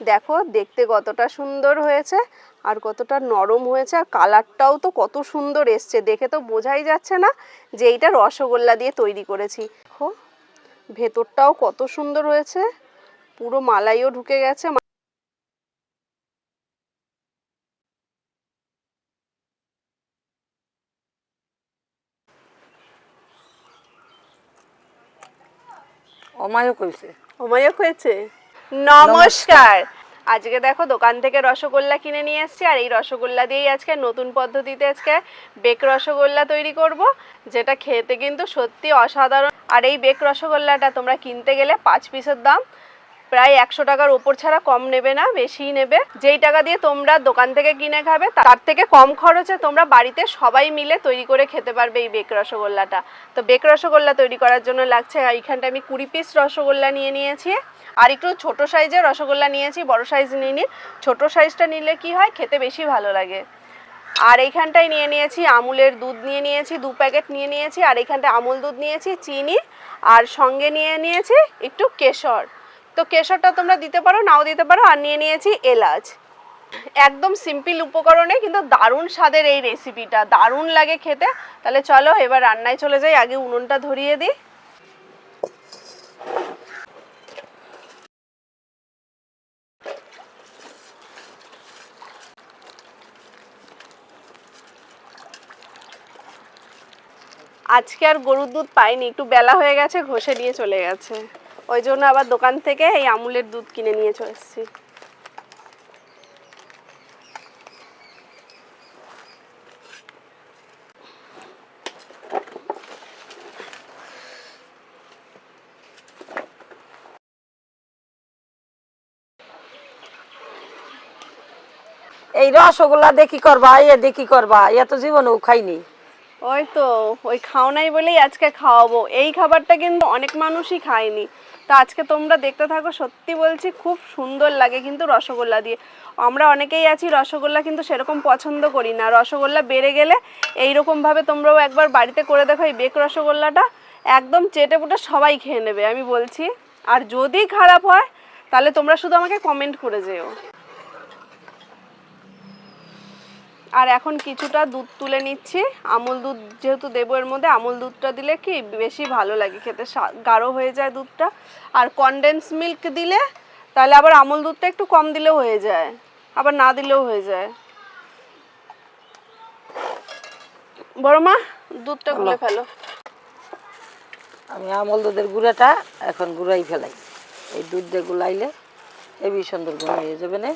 দেখো দেখতে কতটা সুন্দর হয়েছে আর কতটা নরম হয়েছে আর কালারটাও তো কত সুন্দর এসছে। দেখে তো বোঝাই যাচ্ছে না যে এইটা রসগোল্লা দিয়ে তৈরি করেছি। দেখো ভেতরটাও কত সুন্দর হয়েছে পুরো মালাইও ঢুকে গেছে। অমায়ও হয়েছে। অমায়ক হয়েছে? নমস্কার। আজকে দেখো দোকান থেকে রসগোল্লা কিনে নিয়ে এসেছি, আর এই রসগোল্লা দিয়েই আজকে নতুন পদ্ধতিতে আজকে বেক রসগোল্লা তৈরি করব, যেটা খেতে কিন্তু সত্যি অসাধারণ। আর এই বেক রসগোল্লাটা তোমরা কিনতে গেলে পাঁচ পিসের দাম প্রায় একশো টাকার ওপর ছাড়া কম নেবে না, বেশিই নেবে। যেই টাকা দিয়ে তোমরা দোকান থেকে কিনে খাবে তার থেকে কম খরচে তোমরা বাড়িতে সবাই মিলে তৈরি করে খেতে পারবে এই বেক রসগোল্লাটা। তো বেক রসগোল্লা তৈরি করার জন্য লাগছে এইখানটা আমি কুড়ি পিস রসগোল্লা নিয়ে নিয়েছি। আর একটু ছোটো সাইজের রসগোল্লা নিয়েছি, বড় সাইজ নিইনি ছোটো সাইজটা নিলে কি হয়, খেতে বেশি ভালো লাগে। আর এইখানটায় নিয়ে নিয়েছি আমুলের দুধ নিয়ে নিয়েছি, দু প্যাকেট নিয়ে নিয়েছি, আর এইখানটায় আমুল দুধ নিয়েছি, চিনি। আর সঙ্গে নিয়ে নিয়েছি একটু কেশর। তো কেশরটা তোমরা দিতে পারো, নাও দিতে পারো, আর নিয়ে নিয়েছি এলাচ। একদম সিম্পল উপকরণে, কিন্তু দারুণ স্বাদের এই রেসিপিটা দারুণ লাগে খেতে। তাহলে চলো, এবার রান্নায় চলে যাই। আগে উনুনটা ধরিয়ে দিই। আজকে আর গরুর দুধ পাইনি, একটু বেলা হয়ে গেছে, ঘষে নিয়ে চলে গেছে। ওই জন্য আবার দোকান থেকে এই আমুলের দুধ কিনে নিয়ে চলে এসেছি। এই রসগোল্লা দেখি করবা? ইয়ে দেখি করবা? ইয়া তো জীবনেও খাইনি। ওই তো, ওই খাও নাই বলেই আজকে খাওয়াবো। এই খাবারটা কিন্তু অনেক মানুষই খায়নি। তো আজকে তোমরা দেখতে থাকো, সত্যি বলছি খুব সুন্দর লাগে কিন্তু রসগোল্লা দিয়ে। আমরা অনেকেই আছি, রসগোল্লা কিন্তু সেরকম পছন্দ করি না। রসগোল্লা বেড়ে গেলে এইরকমভাবে তোমরাও একবার বাড়িতে করে দেখো এই বেক রসগোল্লাটা। একদম চেটে পুটে সবাই খেয়ে নেবে, আমি বলছি। আর যদি খারাপ হয়, তাহলে তোমরা শুধু আমাকে কমেন্ট করে যেও। আর এখন কিছুটা দুধ তুলে নিচ্ছি। আমুল দুধ যেহেতু দেবো এর মধ্যে আমুল দুধটা দিলে কি বেশি ভালো লাগে খেতে গাঢ় হয়ে যায় দুধটা। আর কনডেন্স মিল্ক দিলে তাহলে আবার আমুল দুধটা একটু কম দিলেও হয়ে যায় আবার না দিলেও হয়ে যায়। বড় মা দুধটা গুলে ফেলো। আমি আমল দুধের গুঁড়াটা এখন গুঁড়াই ফেলাই। এই দুধ দিয়ে গুলাইলে হেবি সুন্দর গুঁড়ো হয়ে যাবে না।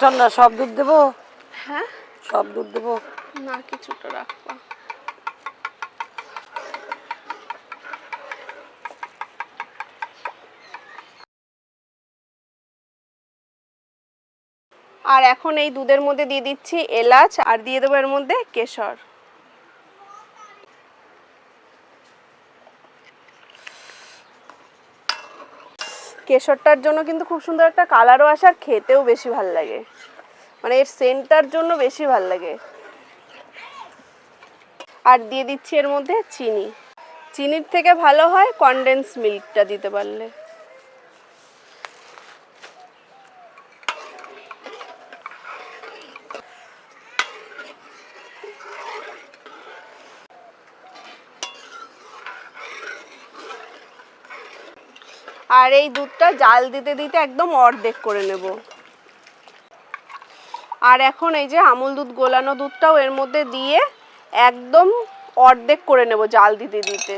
চন্দ্রা সব দুধ দেবো? হ্যাঁ? সব দুধ দেবো। না কিছুটা রাখবা। আর এখন এই দুধের মধ্যে দিয়ে দিচ্ছি এলাচ আর দিয়ে দেবো এর মধ্যে কেশর। কেশরটার জন্য কিন্তু খুব সুন্দর একটা কালারও আসে আর খেতেও বেশি ভালো লাগে। মানে এর সেন্টটার জন্য বেশি ভালো লাগে। আর দিয়ে দিচ্ছি এর মধ্যে চিনি। চিনির থেকে ভালো হয় কনডেন্স মিল্কটা দিতে পারলে। আর এই দুধটা জাল দিতে দিতে একদম অর্ধেক করে নেব। আর এখন এই যে আমুল দুধ গোলানো দুধটাও এর মধ্যে দিয়ে একদম অর্ধেক করে নেব জাল দিতে দিতে।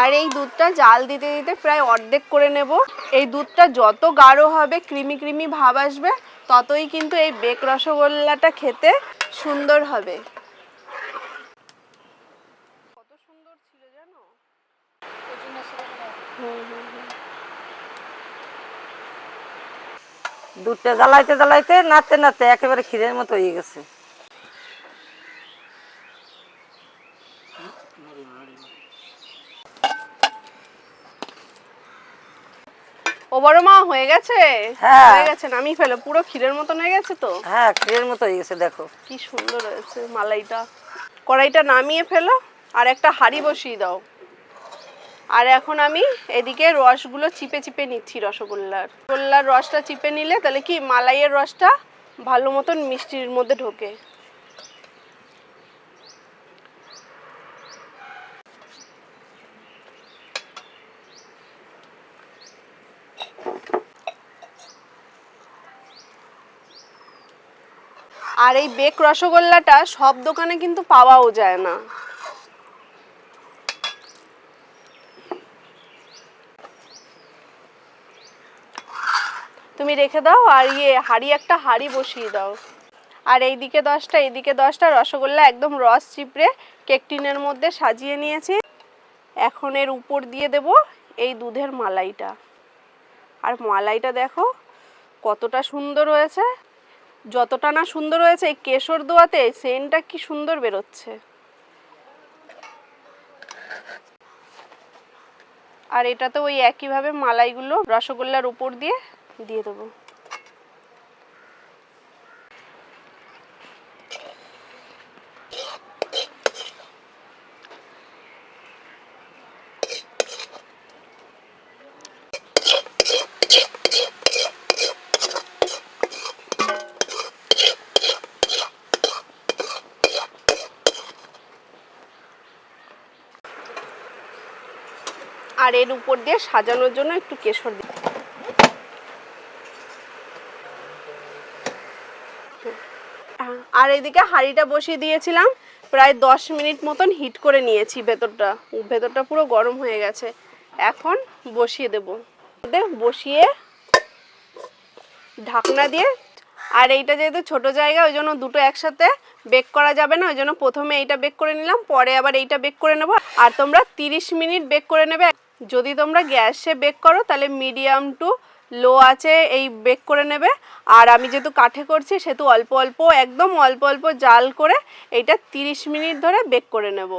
আর এই দুধটা জাল দিতে দিতে প্রায় অর্ধেক করে নেব। এই দুধটা যত গাঢ় হবে ক্রিমি ক্রিমি ভাব আসবে ততই কিন্তু এই বেক রসগোল্লাটা খেতে সুন্দর হবে। কত সুন্দর ছিল জানো? দুধটা জ্বালাইতে জ্বালাইতে নাড়তে নাড়তে একেবারে ক্ষীরের মতো হয়ে গেছে। ও বড় মা হয়ে গেছে? হ্যাঁ। হয়ে গেছে নামিয়ে ফেলো পুরো ক্ষীরের মতন হয়ে গেছে তো? হ্যাঁ ক্ষীরের মতো হয়ে গেছে দেখো। কি সুন্দর হয়েছে মালাইটা। কড়াইটা নামিয়ে ফেলো আর একটা হাঁড়ি বসিয়ে দাও। আর এখন আমি এদিকে রসগুলো চিপে চিপে নিচ্ছি রসগোল্লার। রসগোল্লার রসটা চিপে নিলে তাহলে কি মালাইয়ের রসটা ভালো মতন মিষ্টির মধ্যে ঢোকে। আর এই বেক রসগোল্লাটা সব দোকানে কিন্তু পাওয়াও যায় না। তুমি রেখে দাও আর ইয়ে হাড়ি, একটা হাড়ি বসিয়ে দাও। আর এইদিকে দশটা এইদিকে দশটা রসগোল্লা একদম রস চিপড়ে কেক টিনের মধ্যে সাজিয়ে নিয়েছি। এখন এর উপর দিয়ে দেব এই দুধের মালাইটা। আর মালাইটা দেখো, কতটা সুন্দর হয়েছে। যতটা না সুন্দর হয়েছে, এই কেশর দোয়াতে সেন্টটা কি সুন্দর বেরোচ্ছে। আর এটাতে ওই একইভাবে মালাইগুলো রসগোল্লার উপর দিয়ে দিয়ে দেবো। আর এর উপর দিয়ে সাজানোর জন্য একটু কেশর দিই। আর এদিকে হাঁড়িটা বসিয়ে দিয়েছিলাম। প্রায় দশ মিনিট মতন হিট করে নিয়েছি ভেতরটা। ভেতরটা পুরো গরম হয়ে গেছে। এখন বসিয়ে দেব। বসিয়ে ঢাকনা দিয়ে। আর এইটা যেহেতু ছোট জায়গা, ওই জন্য দুটো একসাথে বেক করা যাবে না। ওই জন্য প্রথমে এইটা বেক করে নিলাম, পরে আবার এইটা বেক করে নেব। আর তোমরা তিরিশ মিনিট বেক করে নেবে। যদি তোমরা গ্যাসে বেক করো, তাহলে মিডিয়াম টু লো আছে এই বেক করে নেবে। আর আমি যেহেতু কাঠে করছি সেহেতু অল্প অল্প একদম অল্প অল্প জাল করে এইটা তিরিশ মিনিট ধরে বেক করে নেব।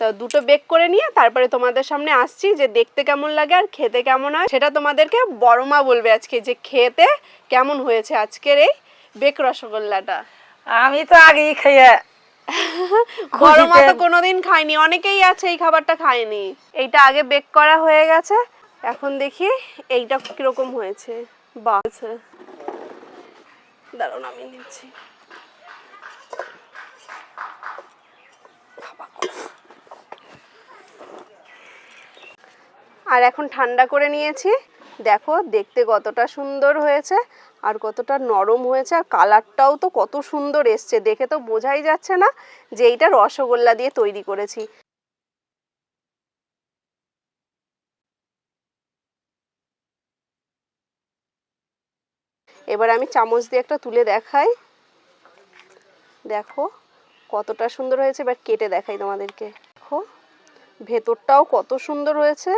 তো দুটো বেক করে নিয়ে তারপরে তোমাদের সামনে আসছি যে দেখতে কেমন লাগে আর খেতে কেমন হয়। সেটা তোমাদেরকে বড় মা বলবে আজকে যে খেতে কেমন হয়েছে আজকের এই বেক রসগোল্লাটা। আমি তো আগেই খাইয়া বড় মা তো কোনোদিন খাইনি অনেকেই আছে এই খাবারটা খায়নি। এইটা আগে বেক করা হয়ে গেছে। এখন দেখি এইটা কীরকম হয়েছে। বাছে দাঁড়ান আমি নিচ্ছি। আর এখন ঠান্ডা করে নিয়েছি। দেখো, দেখতে কতটা সুন্দর হয়েছে আর কতটা নরম হয়েছে। আর কালারটাও তো কত সুন্দর এসছে, দেখে তো বোঝাই যাচ্ছে না যে এইটা রসগোল্লা দিয়ে তৈরি করেছি। এবার আমি চামচ দিয়ে একটা তুলে দেখাই। দেখো, কতটা সুন্দর হয়েছে, এবার কেটে দেখাই তোমাদেরকে। দেখো, ভেতরটাও কত সুন্দর হয়েছে,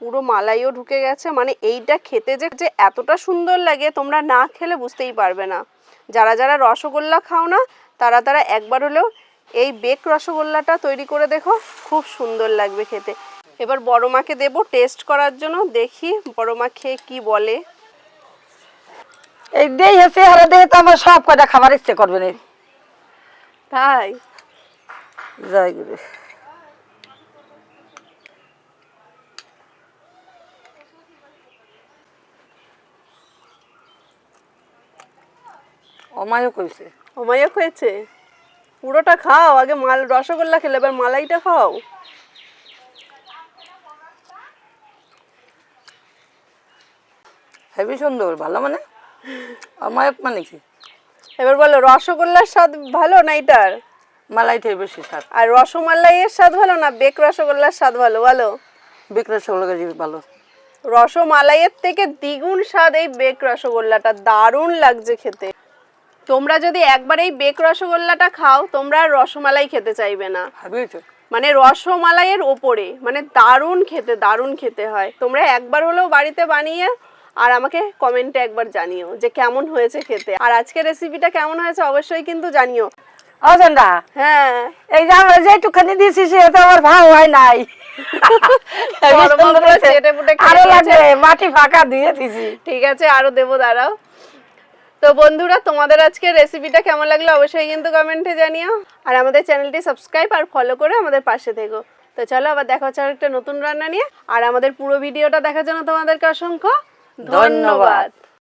পুরো মালাইও ঢুকে গেছে। মানে এইটা খেতে যে যে এতটা সুন্দর লাগে, তোমরা না খেলে বুঝতেই পারবে না। যারা যারা রসগোল্লা খাও না, তারা তারা একবার হলেও এই বেক রসগোল্লাটা তৈরি করে দেখো, খুব সুন্দর লাগবে খেতে। এবার বড় মাকে দেবো টেস্ট করার জন্য, দেখি বড় মা খেয়ে কী বলে। এই দেই হচ্ছে হারা দেহে তো আমার সব কটা খাবার ইচ্ছে করবে না। তাই? জয় গুরু অমায়ও কইছে। অমায়ক হয়েছে পুরোটা খাও আগে মাল রসগোল্লা খেলে এবার মালাইটা খাও। হেবি সুন্দর ভালো মানে? অমায়ক মানে কি? এবার বলো রসগোল্লার স্বাদ ভালো না এটার? মালাইটাই বেশি স্বাদ। আর রসমালাইয়ের স্বাদ ভালো না বেক রসগোল্লার স্বাদ ভালো? বলো। বিক্রয় সহকারী ভালো। রসমালাইয়ের থেকে দ্বিগুণ স্বাদ এই বেক রসগোল্লাটা। দারুণ লাগছে খেতে। তোমরা যদি একবার এই বেক রসগোল্লাটা খাও তোমরা আর রসমালাই খেতে চাইবে না। মানে রসমালাইয়ের ওপরে মানে দারুণ খেতে দারুণ খেতে হয়। তোমরা একবার হলেও বাড়িতে বানিয়ে আর আমাকে কমেন্টে একবার জানিও যে কেমন হয়েছে খেতে। আর আজকের রেসিপিটা কেমন হয়েছে অবশ্যই কিন্তু জানিও। অজেন্ডা হ্যাঁ। এই যে আমরা যেটুখানি দিয়েছি সে তো আমার ভাও হয় নাই। আরও লাগবে মাটি ফাঁকা দিয়ে দিছি। ঠিক আছে আরও দেবো দাঁড়াও। তো বন্ধুরা তোমাদের আজকে রেসিপিটা কেমন লাগল অবশ্যই কিন্তু কমেন্টে জানিও। আর আমাদের চ্যানেলটি সাবস্ক্রাইব আর ফলো করে আমাদের পাশে থেকো। তো চলো আবার দেখা হচ্ছে আর একটা নতুন রান্না নিয়ে। আর আমাদের পুরো ভিডিওটা দেখার জন্য তোমাদেরকে অসংখ্য। ধন্যবাদ।